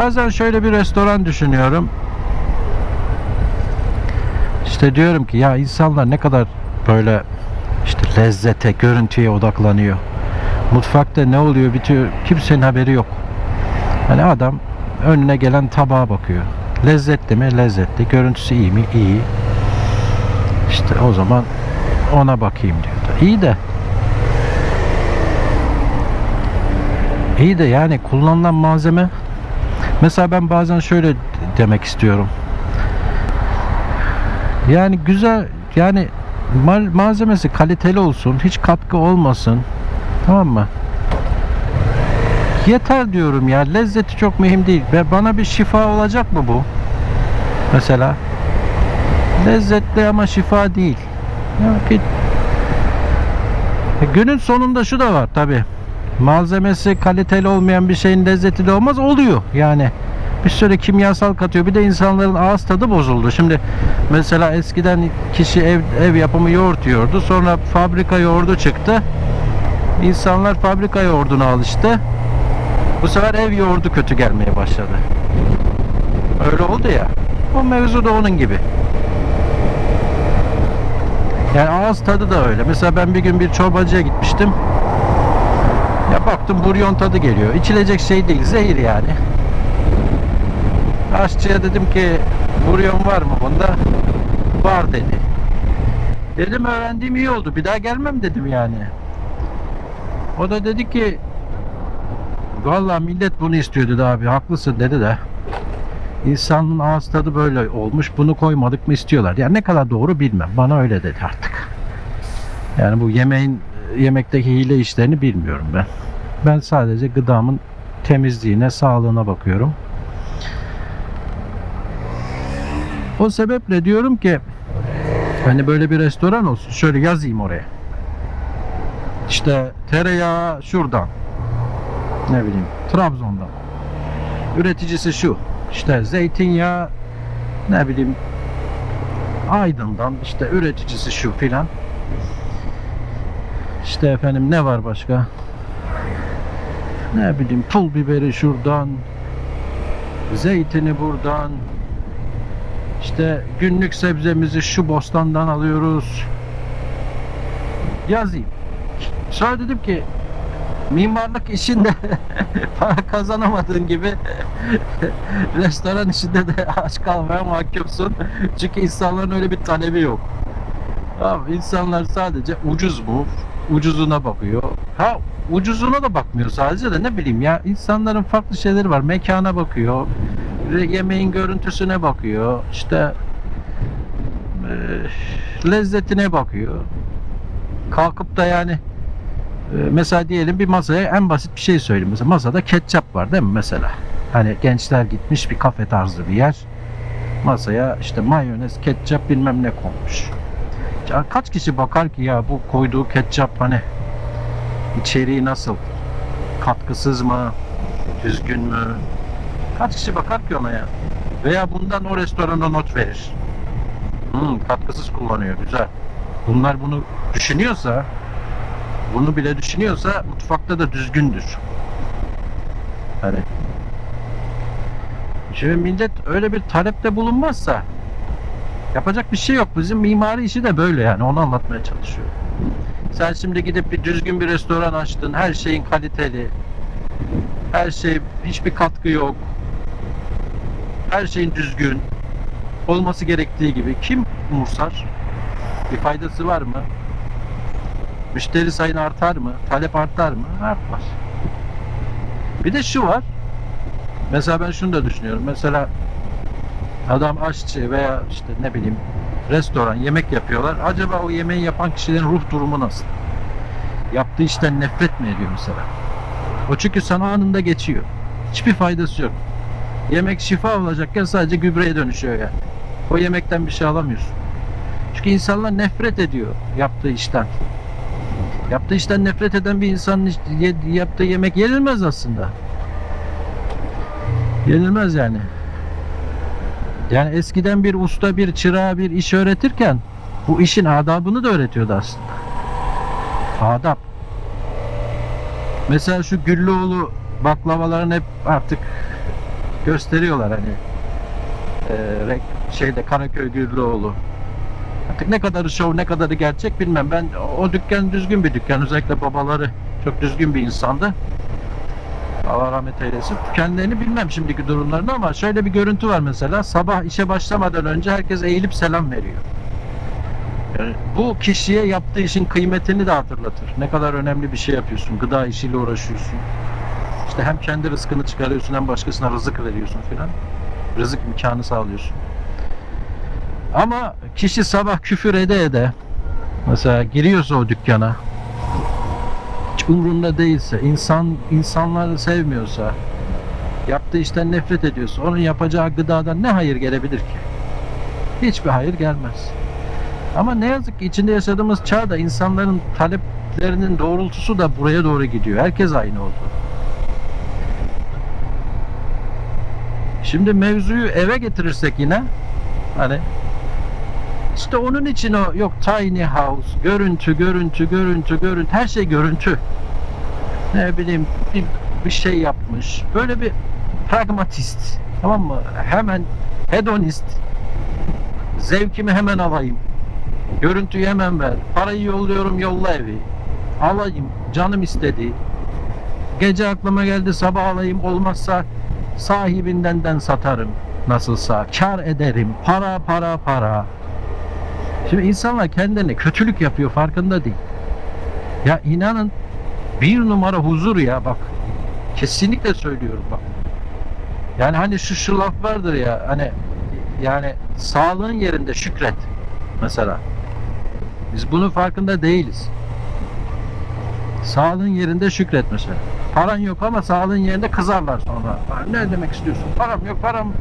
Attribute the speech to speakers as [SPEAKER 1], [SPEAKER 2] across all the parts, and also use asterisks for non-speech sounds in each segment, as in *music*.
[SPEAKER 1] Bazen şöyle bir restoran düşünüyorum. İşte diyorum ki ya insanlar ne kadar böyle işte lezzete, görüntüye odaklanıyor. Mutfakta ne oluyor bitiyor kimsenin haberi yok. Hani adam önüne gelen tabağa bakıyor. Lezzetli mi? Lezzetli. Görüntüsü iyi mi? İyi. İşte o zaman ona bakayım diyordu. İyi de İyi de yani kullanılan malzeme mesela ben bazen şöyle demek istiyorum. Yani güzel yani mal- malzemesi kaliteli olsun, hiç katkı olmasın. Tamam mı? Yeter diyorum ya. Lezzeti çok mühim değil. Ve bana bir şifa olacak mı bu? Mesela lezzetli ama şifa değil. Ya git- E, Günün sonunda şu da var tabi. Malzemesi kaliteli olmayan bir şeyin lezzeti de olmaz. Oluyor yani. Bir sürü kimyasal katıyor. Bir de insanların ağız tadı bozuldu. Şimdi mesela eskiden kişi ev, ev yapımı yoğurt yiyordu. Sonra fabrika yoğurdu çıktı. İnsanlar fabrika yoğurduna alıştı. Bu sefer ev yoğurdu kötü gelmeye başladı. Öyle oldu ya. Bu mevzu da onun gibi. Yani ağız tadı da öyle. Mesela ben bir gün bir çorbacıya gitmiştim. Baktım buryon tadı geliyor. İçilecek şey değil, zehir yani. Aşçıya dedim ki buryon var mı bunda? Var dedi. Dedim öğrendiğim iyi oldu. Bir daha gelmem dedim yani. O da dedi ki Vallahi millet bunu istiyor dedi abi. Haklısın dedi de. İnsanın ağız tadı böyle olmuş. Bunu koymadık mı istiyorlar. Yani ne kadar doğru bilmem. Bana öyle dedi artık. Yani bu yemeğin yemekteki hile işlerini bilmiyorum ben. Ben sadece gıdamın temizliğine, sağlığına bakıyorum. O sebeple diyorum ki hani böyle bir restoran olsun. Şöyle yazayım oraya. İşte tereyağı şuradan. Ne bileyim Trabzon'dan. Üreticisi şu. İşte zeytinyağı ne bileyim Aydın'dan işte üreticisi şu filan. İşte efendim ne var başka? Ne bileyim pul biberi şuradan. Zeytini buradan. İşte günlük sebzemizi şu bostandan alıyoruz. Yazayım. Sonra dedim ki mimarlık işinde *laughs* para kazanamadığın gibi *laughs* restoran işinde de *laughs* aç kalmaya mahkumsun. Çünkü insanların öyle bir talebi yok. Abi insanlar sadece ucuz mu? Ucuzuna bakıyor. Ha ucuzuna da bakmıyor sadece de ne bileyim ya insanların farklı şeyleri var. Mekana bakıyor. Yemeğin görüntüsüne bakıyor. İşte eee, lezzetine bakıyor. Kalkıp da yani e, mesela diyelim bir masaya en basit bir şey söyleyeyim. Mesela masada ketçap var değil mi mesela? Hani gençler gitmiş bir kafe tarzı bir yer. Masaya işte mayonez, ketçap bilmem ne konmuş. Ya kaç kişi bakar ki ya bu koyduğu ketçap hani içeriği nasıl? Katkısız mı? Düzgün mü? Kaç kişi bakar ki ona ya? Veya bundan o restorana not verir. Hmm, katkısız kullanıyor güzel. Bunlar bunu düşünüyorsa bunu bile düşünüyorsa mutfakta da düzgündür. Hani Şimdi millet öyle bir talepte bulunmazsa yapacak bir şey yok. Bizim mimari işi de böyle yani onu anlatmaya çalışıyorum. Sen şimdi gidip bir düzgün bir restoran açtın. Her şeyin kaliteli. Her şey hiçbir katkı yok. Her şeyin düzgün. Olması gerektiği gibi. Kim umursar? Bir faydası var mı? Müşteri sayın artar mı? Talep artar mı? Artmaz. Bir de şu var. Mesela ben şunu da düşünüyorum. Mesela adam aşçı veya işte ne bileyim restoran yemek yapıyorlar. Acaba o yemeği yapan kişilerin ruh durumu nasıl? Yaptığı işten nefret mi ediyor mesela? O çünkü sana anında geçiyor. Hiçbir faydası yok. Yemek şifa olacakken sadece gübreye dönüşüyor yani. O yemekten bir şey alamıyorsun. Çünkü insanlar nefret ediyor yaptığı işten. Yaptığı işten nefret eden bir insanın yaptığı yemek yenilmez aslında. Yenilmez yani. Yani eskiden bir usta bir çırağa bir iş öğretirken bu işin adabını da öğretiyordu aslında. Adab. Mesela şu Güllüoğlu baklavaların hep artık gösteriyorlar hani e, şeyde Karaköy Gürlüoğlu. Artık ne kadarı şov ne kadarı gerçek bilmem. Ben o dükkan düzgün bir dükkan. Özellikle babaları çok düzgün bir insandı. Allah rahmet eylesin. Kendilerini bilmem şimdiki durumlarını ama şöyle bir görüntü var mesela. Sabah işe başlamadan önce herkes eğilip selam veriyor. Yani bu kişiye yaptığı işin kıymetini de hatırlatır. Ne kadar önemli bir şey yapıyorsun. Gıda işiyle uğraşıyorsun. İşte hem kendi rızkını çıkarıyorsun hem başkasına rızık veriyorsun filan. Rızık imkanı sağlıyorsun. Ama kişi sabah küfür ede ede mesela giriyorsa o dükkana umrunda değilse, insan insanları sevmiyorsa, yaptığı işten nefret ediyorsa onun yapacağı gıdadan ne hayır gelebilir ki? Hiçbir hayır gelmez. Ama ne yazık ki içinde yaşadığımız çağda insanların taleplerinin doğrultusu da buraya doğru gidiyor. Herkes aynı oldu. Şimdi mevzuyu eve getirirsek yine hani işte onun için o yok tiny house, görüntü, görüntü, görüntü, görüntü, her şey görüntü. Ne bileyim bir, bir şey yapmış. Böyle bir pragmatist. Tamam mı? Hemen hedonist. Zevkimi hemen alayım. Görüntüyü hemen ver. Parayı yolluyorum yolla evi. Alayım. Canım istedi. Gece aklıma geldi sabah alayım. Olmazsa sahibinden satarım. Nasılsa kar ederim. Para para para. Şimdi insanlar kendilerine kötülük yapıyor farkında değil. Ya inanın bir numara huzur ya bak. Kesinlikle söylüyorum bak. Yani hani şu şu laf vardır ya hani yani sağlığın yerinde şükret mesela. Biz bunun farkında değiliz. Sağlığın yerinde şükret mesela. Paran yok ama sağlığın yerinde kızarlar sonra. Ne demek istiyorsun? Param yok, param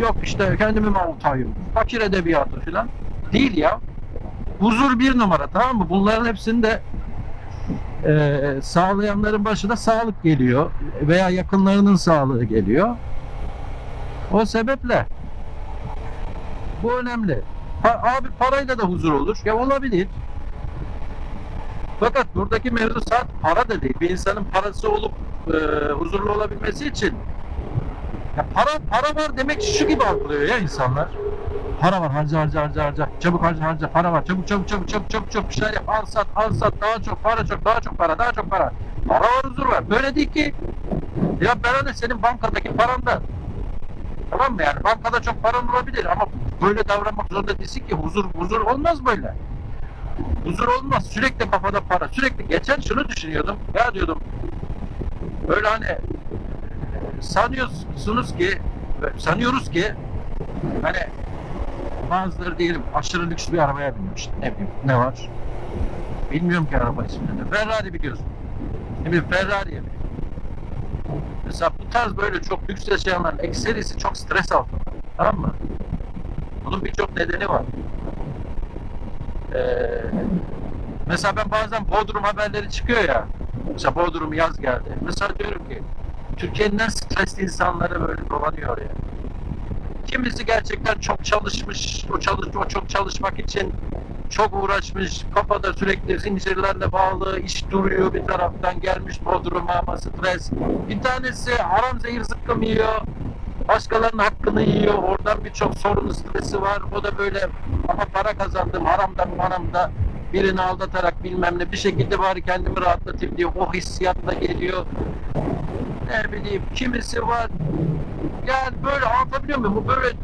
[SPEAKER 1] yok işte kendimi mi avutayım? Fakir edebiyatı falan. Değil ya. Huzur bir numara tamam mı? Bunların hepsinde e, sağlayanların başında sağlık geliyor veya yakınlarının sağlığı geliyor. O sebeple bu önemli. Pa- abi parayla da huzur olur. Ya olabilir. Fakat buradaki mevzu saat para da değil. Bir insanın parası olup e, huzurlu olabilmesi için ya para para var demek şu gibi algılıyor ya insanlar. Para var harca harca harca harca. Çabuk harca harca para var. Çabuk çabuk çabuk çabuk çabuk çabuk bir şeyler yap. Al sat al sat daha çok para çok daha çok para daha çok para. Para var huzur var. Böyle değil ki. Ya ben hani senin bankadaki parandan. Tamam mı yani bankada çok paran olabilir ama böyle davranmak zorunda değilsin ki huzur huzur olmaz böyle. Huzur olmaz. Sürekli kafada para. Sürekli geçen şunu düşünüyordum. Ya diyordum böyle hani sanıyorsunuz ki sanıyoruz ki hani bazıları diyelim aşırı lüks bir arabaya binmiş. Ne bileyim ne var? Bilmiyorum ki araba ismini. Ferrari biliyorsun. Ne bileyim Ferrari'ye? Mesela bu tarz böyle çok lüks yaşayanların ekserisi çok stres altında. Tamam mı? Bunun birçok nedeni var. Ee, mesela ben bazen Bodrum haberleri çıkıyor ya. Mesela Bodrum yaz geldi. Mesela diyorum ki Türkiye'nin en stresli insanları böyle dolanıyor ya. Kimisi gerçekten çok çalışmış, o çalış, o çok çalışmak için çok uğraşmış, kafada sürekli zincirlerle bağlı, iş duruyor bir taraftan gelmiş Bodrum'a ama stres. Bir tanesi haram zehir zıkkım yiyor, başkalarının hakkını yiyor, oradan birçok sorun stresi var. O da böyle ama para kazandım haramdan haramda birini aldatarak bilmem ne bir şekilde bari kendimi rahatlatayım diye o hissiyatla geliyor. Ne bileyim kimisi var yani böyle anlatabiliyor muyum? Bu böyle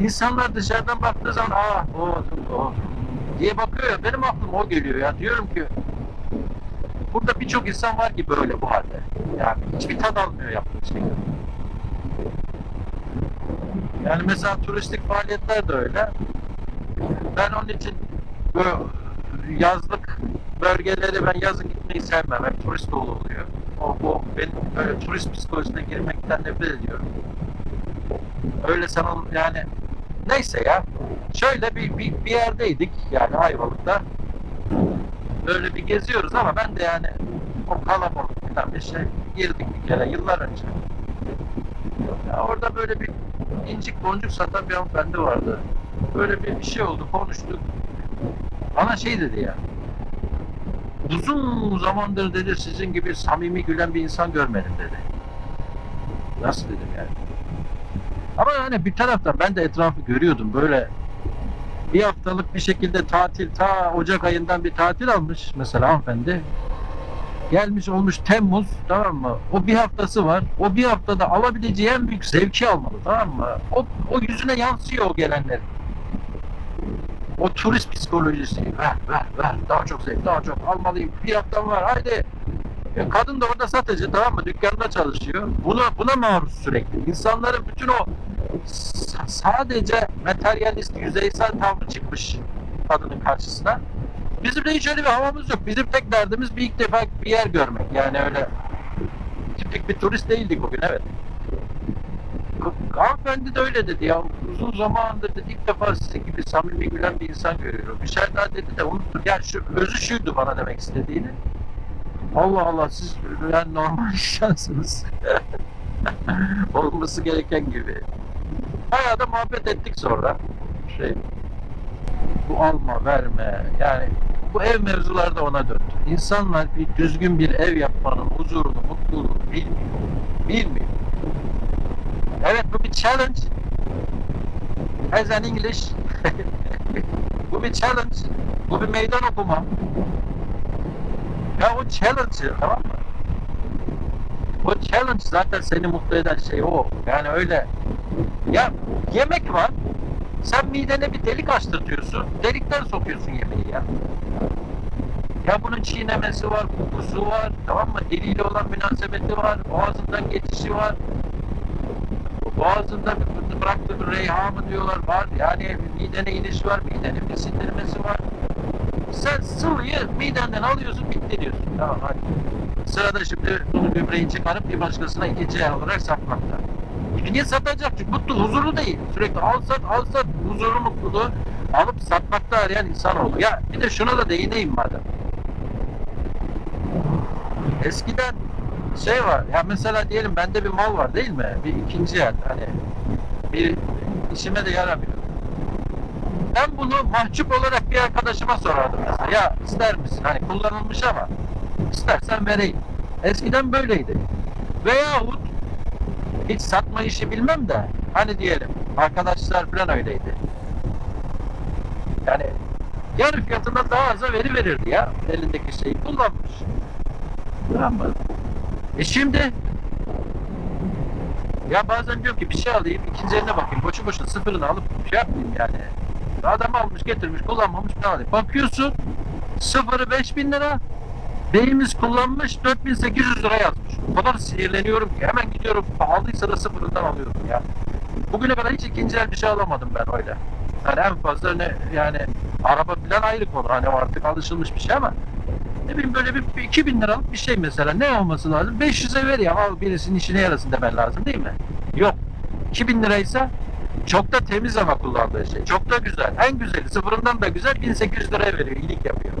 [SPEAKER 1] insanlar dışarıdan baktığı zaman ah o, o diye bakıyor ya benim aklıma o geliyor ya diyorum ki burada birçok insan var ki böyle bu halde. Yani hiçbir tad almıyor yaptığı şeyden. Yani mesela turistik faaliyetler de öyle. Ben onun için böyle yazlık bölgeleri ben yazın gitmeyi sevmem. Hep turist dolu oluyor. O, bu benim böyle turist psikolojisine girmekten nefret ediyorum. Öyle sanal yani neyse ya. Şöyle bir, bir, bir yerdeydik yani Ayvalık'ta. Böyle bir geziyoruz ama ben de yani o kalabalık bir şey girdik bir kere yıllar önce. Ya orada böyle bir incik boncuk satan bir hanımefendi vardı. Böyle bir, bir şey oldu konuştuk. Bana şey dedi ya. Uzun zamandır dedi sizin gibi samimi gülen bir insan görmedim dedi. Nasıl dedim yani. Ama yani bir taraftan ben de etrafı görüyordum böyle bir haftalık bir şekilde tatil ta Ocak ayından bir tatil almış mesela hanımefendi. Gelmiş olmuş Temmuz tamam mı? O bir haftası var. O bir haftada alabileceği en büyük zevki almalı tamam mı? O, o yüzüne yansıyor o gelenlerin. O turist psikolojisi. Ver ver ver. Daha çok zevk daha çok almalıyım. Haftam var haydi. Ya kadın da orada satıcı tamam mı? Dükkanda çalışıyor. Buna buna maruz sürekli. İnsanların bütün o sadece materyalist, yüzeysel tavrı çıkmış kadının karşısına. Bizim de hiç öyle bir havamız yok. Bizim tek derdimiz bir ilk defa bir yer görmek. Yani öyle tipik bir turist değildik bugün evet. Hanımefendi de öyle dedi ya. Uzun zamandır dedi ilk defa sizin gibi samimi gülen bir insan görüyorum. Bir daha dedi de unuttum. Ya şu özü şuydu bana demek istediğini. Allah Allah siz yani normal *laughs* insansınız. *laughs* Olması gereken gibi. Bayağı da muhabbet ettik sonra. Şey, bu alma verme yani bu ev mevzuları da ona döndü. İnsanlar bir düzgün bir ev yapmanın huzurunu, mutluluğunu bilmiyor. Bilmiyor. Evet bu bir challenge. As an English. *laughs* bu bir challenge. Bu bir meydan okuma. Ya o challenge tamam mı? O challenge zaten seni mutlu eden şey o. Yani öyle. Ya yemek var. Sen midene bir delik açtırtıyorsun. Delikten sokuyorsun yemeği ya. Ya bunun çiğnemesi var, kokusu var, tamam mı? Diliyle olan münasebeti var, boğazından geçişi var. Boğazında bir- bıraktığı bir reyha mı diyorlar var. Yani midene inişi var, midenin bir sindirmesi var. Sen sıvıyı midenden alıyorsun, bitti diyorsun. Tamam hadi. Sırada şimdi bunu gübreyi çıkarıp bir başkasına ikinci el olarak satmakta. E Niye satacak? Çünkü mutlu, huzurlu değil. Sürekli al sat, al sat, huzuru, mutluluğu alıp satmakta arayan insan oldu. Ya bir de şuna da değineyim madem. Eskiden şey var, ya mesela diyelim bende bir mal var değil mi? Bir ikinci el hani bir işime de yaramıyor. Ben bunu mahcup olarak bir arkadaşıma sorardım mesela. Ya ister misin? Hani kullanılmış ama istersen vereyim. Eskiden böyleydi. Veyahut hiç satma işi bilmem de hani diyelim arkadaşlar falan öyleydi. Yani yarı fiyatından daha aza veri verirdi ya elindeki şeyi kullanmış. Tamam mı? E şimdi ya bazen diyorum ki bir şey alayım ikinci eline bakayım boşu boşuna sıfırını alıp şey yapmayayım yani. Adam almış getirmiş kullanmamış ne alayım. Bakıyorsun sıfırı 5000 lira Beyimiz kullanmış 4800 lira yazmış. O kadar sinirleniyorum ki hemen gidiyorum pahalıysa da sıfırından alıyorum ya. Bugüne kadar hiç ikinci el bir şey alamadım ben öyle. Yani en fazla ne yani araba falan ayrı konu hani artık alışılmış bir şey ama ne bileyim böyle bir, bir 2000 liralık bir şey mesela ne olması lazım? 500'e ver ya al birisinin işine yarasın demen lazım değil mi? Yok. 2000 liraysa çok da temiz ama kullandığı şey. Çok da güzel. En güzeli sıfırından da güzel 1800 liraya veriyor. iyilik yapıyor.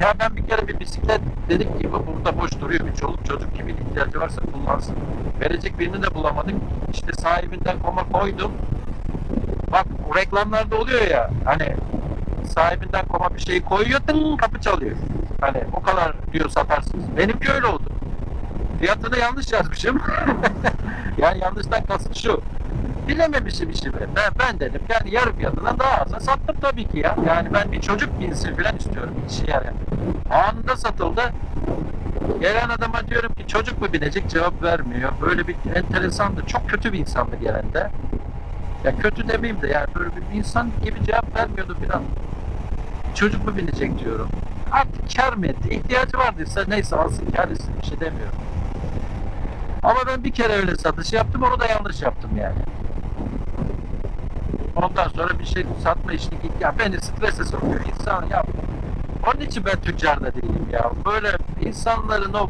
[SPEAKER 1] Ya ben bir kere bir bisiklet dedik ki bu burada boş duruyor bir çoluk çocuk gibi ihtiyacı varsa kullansın. Verecek birini de bulamadık. İşte sahibinden koma koydum. Bak reklamlarda oluyor ya hani sahibinden koma bir şeyi koyuyor tın kapı çalıyor. Hani o kadar diyor satarsınız. Benimki öyle oldu. Fiyatını yanlış yazmışım. *laughs* yani yanlıştan kasıt şu. Bilememişim işimi. Ben, ben dedim yani yarı fiyatından daha aza sattım tabii ki ya. Yani ben bir çocuk binsin falan istiyorum bir işe yarayan. Anında satıldı. Gelen adama diyorum ki çocuk mu binecek cevap vermiyor. Böyle bir enteresandı. Çok kötü bir insandı gelen de. Ya kötü demeyeyim de yani böyle bir insan gibi cevap vermiyordu falan. Çocuk mu binecek diyorum. Artık kar mı etti? İhtiyacı vardıysa neyse alsın kar etsin bir şey demiyorum. Ama ben bir kere öyle satış yaptım onu da yanlış yaptım yani. Ondan sonra bir şey satma işini git ya beni strese sokuyor insan ya. Onun için ben tüccar da değilim ya. Böyle insanların o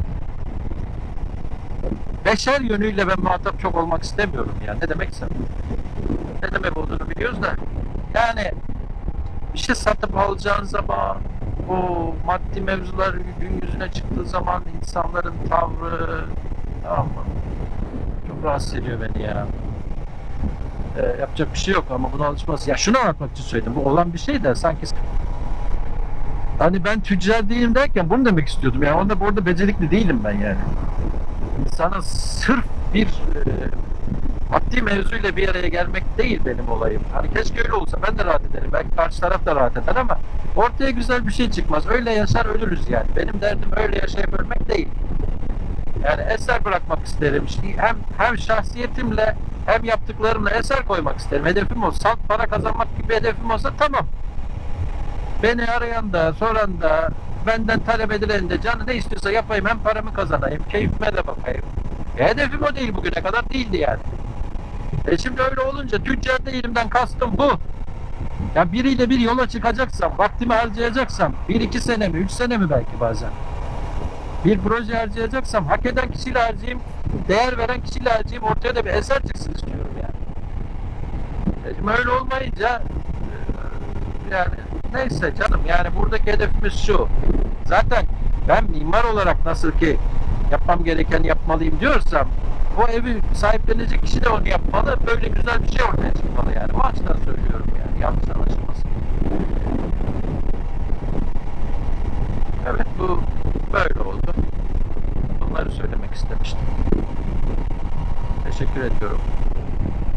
[SPEAKER 1] beşer yönüyle ben muhatap çok olmak istemiyorum ya. Ne demekse. Ne demek olduğunu biliyoruz da. Yani bir şey satıp alacağın zaman o maddi mevzular gün yüzüne çıktığı zaman insanların tavrı tamam mı? Çok rahatsız ediyor beni ya. Ee, yapacak bir şey yok ama buna alışması. Ya şunu anlatmak için söyledim. Bu olan bir şey de sanki hani ben tüccar değilim derken bunu demek istiyordum. Yani onda bu arada becerikli değilim ben yani. İnsana sırf bir e, maddi mevzuyla bir araya gelmek değil benim olayım. Hani keşke öyle olsa ben de rahat ederim. Belki karşı taraf da rahat eder ama ortaya güzel bir şey çıkmaz. Öyle yaşar ölürüz yani. Benim derdim öyle yaşayıp ölmek değil. Yani eser bırakmak isterim. Hem hem şahsiyetimle hem yaptıklarımla eser koymak isterim. Hedefim o. Salt para kazanmak gibi hedefim olsa tamam. Beni arayan da, soran da, benden talep edilen de canı ne istiyorsa yapayım. Hem paramı kazanayım, keyfime de bakayım. E, hedefim o değil bugüne kadar değildi yani. E şimdi öyle olunca tüccar değilimden kastım bu. Ya biriyle bir yola çıkacaksam, vaktimi harcayacaksam, bir iki sene mi, üç sene mi belki bazen. Bir proje harcayacaksam hak eden kişiyle harcayayım, değer veren kişiyle harcayayım, ortaya da bir eser çıksın istiyorum yani. Şimdi öyle olmayınca e, yani neyse canım yani buradaki hedefimiz şu. Zaten ben mimar olarak nasıl ki yapmam gereken yapmalıyım diyorsam o evi sahiplenecek kişi de onu yapmalı. Böyle güzel bir şey ortaya çıkmalı yani. O açıdan söylüyorum yani. Yanlış. Evet bu böyle oldu. Bunları söylemek istemiştim. Teşekkür ediyorum.